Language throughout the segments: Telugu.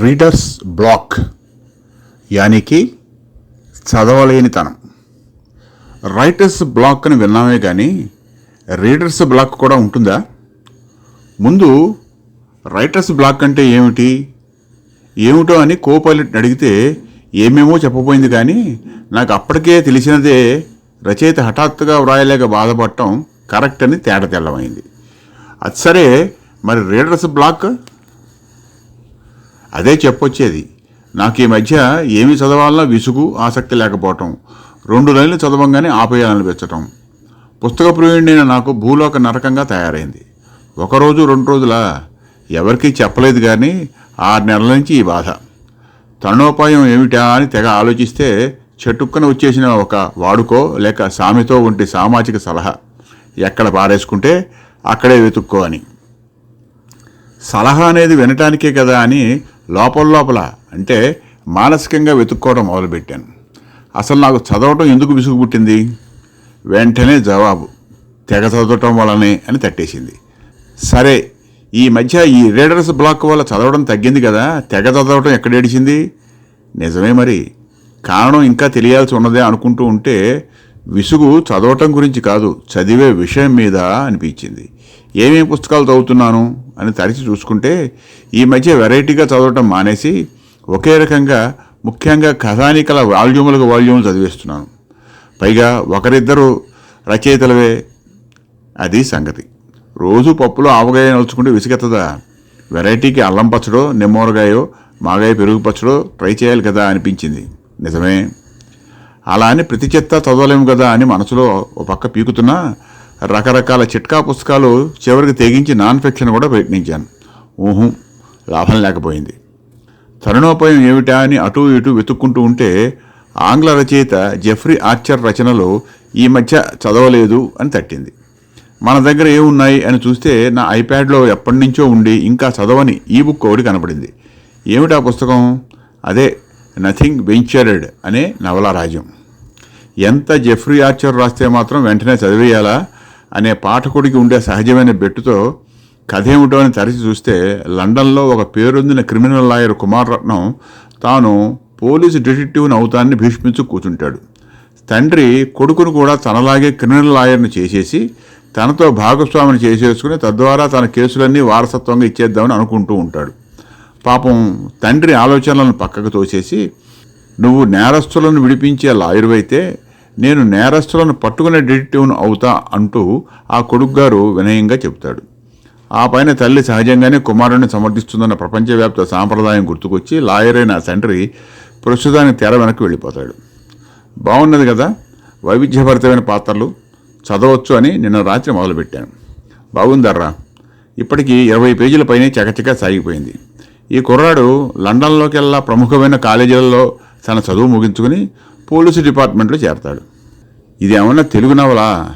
Readers block. యానికి చదవలేనితనం. రైటర్స్ బ్లాక్ అని విన్నామే కానీ రీడర్స్ బ్లాక్ కూడా ఉంటుందా? ముందు రైటర్స్ బ్లాక్ అంటే ఏమిటి? ఏమిటో అని కో అడిగితే ఏమేమో చెప్పబోయింది కానీ నాకు అప్పటికే తెలిసినదే రచయిత హఠాత్తుగా వ్రాయలేక బాధపడటం కరెక్ట్ అని తేట తెల్లమైంది. అది సరే మరి రీడర్స్ బ్లాక్ అదే చెప్పొచ్చేది. నాకు ఈ మధ్య ఏమి చదవాలన్నా విసుగు ఆసక్తి లేకపోవటం రెండు లైన్లు చదవంగానే ఆపేయాలనిపించటం పుస్తక ప్రియుడైన నాకు భూలోక నరకంగా తయారైంది. ఒకరోజు రెండు రోజుల ఎవరికీ చెప్పలేదు కానీ ఆరు నెలల నుంచి ఈ బాధ. తరుణోపాయం ఏమిటా అని తెగ ఆలోచిస్తే చెట్టుక్కన వచ్చేసిన ఒక వాడుకో లేక సామెతో వంటి సామాజిక సలహా ఎక్కడ పారేసుకుంటే అక్కడే వెతుక్కో అని. సలహా అనేది వినటానికే కదా అని లోపల లోపల అంటే మానసికంగా వెతుక్కోవడం మొదలుపెట్టాను. అసలు నాకు చదవటం ఎందుకు విసుగు పుట్టింది? వెంటనే జవాబు తెగ చదవటం వల్లనే అని తట్టేసింది. సరే ఈ మధ్య ఈ రీడర్స్ బ్లాక్ వల్ల చదవడం తగ్గింది కదా తెగ చదవటం ఎక్కడేడిచింది నిజమే మరి. కారణం ఇంకా తెలియాల్సి ఉన్నదే అనుకుంటూ ఉంటే విసుగు చదవటం గురించి కాదు చదివే విషయం మీద అనిపించింది. ఏమేమి పుస్తకాలు చదువుతున్నాను? అని తరిచి చూసుకుంటే ఈ మధ్య వెరైటీగా చదవటం మానేసి ఒకే రకంగా ముఖ్యంగా కథానికల వాల్యూములకు వాల్యూమ్ చదివేస్తున్నాను. పైగా ఒకరిద్దరు రచయితలవే. అది సంగతి. రోజు పప్పులో ఆవగాయ నలుచుకుంటే విసిగెత్తదా? వెరైటీకి అల్లం పచ్చడో నిమ్మూరగాయో మాగాయ పెరుగు పచ్చడో ట్రై చేయాలి కదా అనిపించింది. నిజమే. అలా అని ప్రతి చెత్త చదవలేము కదా అని మనసులో ఓ పక్క పీకుతున్నా రకరకాల చిట్కా పుస్తకాలు చివరికి తెగించి నాన్ ఫిక్షన్ కూడా ప్రయత్నించాను. ఊహం లాభం లేకపోయింది. తరుణోపాయం ఏమిటా అని అటూ ఇటూ వెతుక్కుంటూ ఉంటే ఆంగ్ల రచయిత జెఫ్రీ ఆర్చర్ రచనలు ఈ మధ్య చదవలేదు అని తట్టింది. మన దగ్గర ఏమున్నాయి అని చూస్తే నా ఐప్యాడ్లో ఎప్పటి నుంచో ఉండి ఇంకా చదవని ఈ బుక్ ఒకటి కనపడింది. ఏమిటా పుస్తకం? అదే నథింగ్ వెంచర్డ్ అనే నవల రాజ్యం. ఎంత జెఫ్రీ ఆర్చర్ రాస్తే మాత్రం వెంటనే చదివేయాలా? అనే పాఠకుడికి ఉండే సహజమైన బెట్టుతో కథ ఏమిటో అని తరిచి చూస్తే లండన్లో ఒక పేరొందిన క్రిమినల్ లాయర్ కుమారరత్నం తాను పోలీసు డిటెక్టివ్ని అవుతానని భీష్మించు కూర్చుంటాడు. తండ్రి కొడుకును కూడా తనలాగే క్రిమినల్ లాయర్ని చేసేసి తనతో భాగస్వామిని చేసేసుకుని తద్వారా తన కేసులన్నీ వారసత్వంగా ఇచ్చేద్దామని అనుకుంటూ ఉంటాడు. పాపం తండ్రి ఆలోచనలను పక్కకు తోసేసి నువ్వు నేరస్తులను విడిపించే లాయరు అయితే నేను నేరస్తులను పట్టుకునే డిటెక్టివ్ను అవుతా అంటూ ఆ కొడుకుగారు వినయంగా చెబుతాడు. ఆ పైన తల్లి సహజంగానే కుమారుడిని సమర్థిస్తుందన్న ప్రపంచవ్యాప్త సాంప్రదాయం గుర్తుకొచ్చి లాయర్ అయిన తండ్రి ప్రస్తుతానికి తెర వెనక్కి వెళ్ళిపోతాడు. బాగున్నది కదా వైవిధ్యభరితమైన పాత్రలు చదవచ్చు అని నిన్న రాత్రి మొదలుపెట్టాను. బాగుందర్రా. ఇప్పటికీ ఇరవై పేజీల పైనే చకచక సాగిపోయింది. ఈ కుర్రాడు లండన్లోకెల్లా ప్రముఖమైన కాలేజీలలో తన చదువు ముగించుకుని పోలీసు డిపార్ట్మెంట్లో చేరతాడు. ఇది ఏమన్నా తెలుగు నవలా?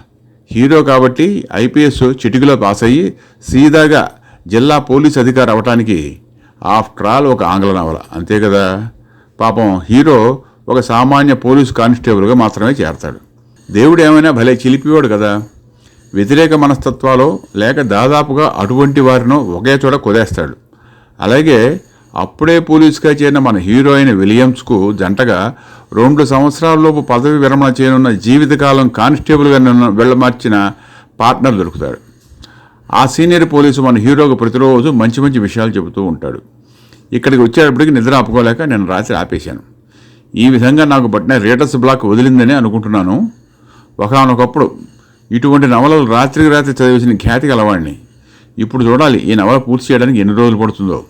హీరో కాబట్టి ఐపీఎస్ చిటికలో పాస్ అయ్యి సీదాగా జిల్లా పోలీస్ అధికారి అవటానికి ఆఫ్టర్ ఆల్ ఒక ఆంగ్ల నవల. అంతే కదా? పాపం హీరో ఒక సామాన్య పోలీస్ కానిస్టేబుల్గా మాత్రమే చేరతాడు. దేవుడు ఏమైనా భలే చిలిపివాడు కదా? వ్యతిరేక మనస్తత్వాలో లేక దాదాపుగా అటువంటి వారినో ఒకే చోట కుదేస్తాడు అలాగే అప్పుడే పోలీసుగా చేరిన మన హీరోయిన్ విలియమ్స్కు జంటగా రెండు సంవత్సరాలలోపు పదవి విరమణ చేయనున్న జీవితకాలం కానిస్టేబుల్గా వెళ్ళమార్చిన పార్ట్నర్ దొరుకుతాడు. ఆ సీనియర్ పోలీసు మన హీరోకు ప్రతిరోజు మంచి మంచి విషయాలు చెబుతూ ఉంటాడు. ఇక్కడికి వచ్చేటప్పటికి నిద్ర ఆపుకోలేక నేను రాత్రి ఆపేశాను. ఈ విధంగా నాకు పట్టిన రీటర్స్ బ్లాక్ వదిలిందని అనుకుంటున్నాను. ఒకనొకప్పుడు ఇటువంటి నవలలు రాత్రికి రాత్రి చదివేసిన ఖ్యాతి గలవాడిని ఇప్పుడు చూడాలి ఈ నవల పూర్తి చేయడానికి ఎన్ని రోజులు పడుతుందో.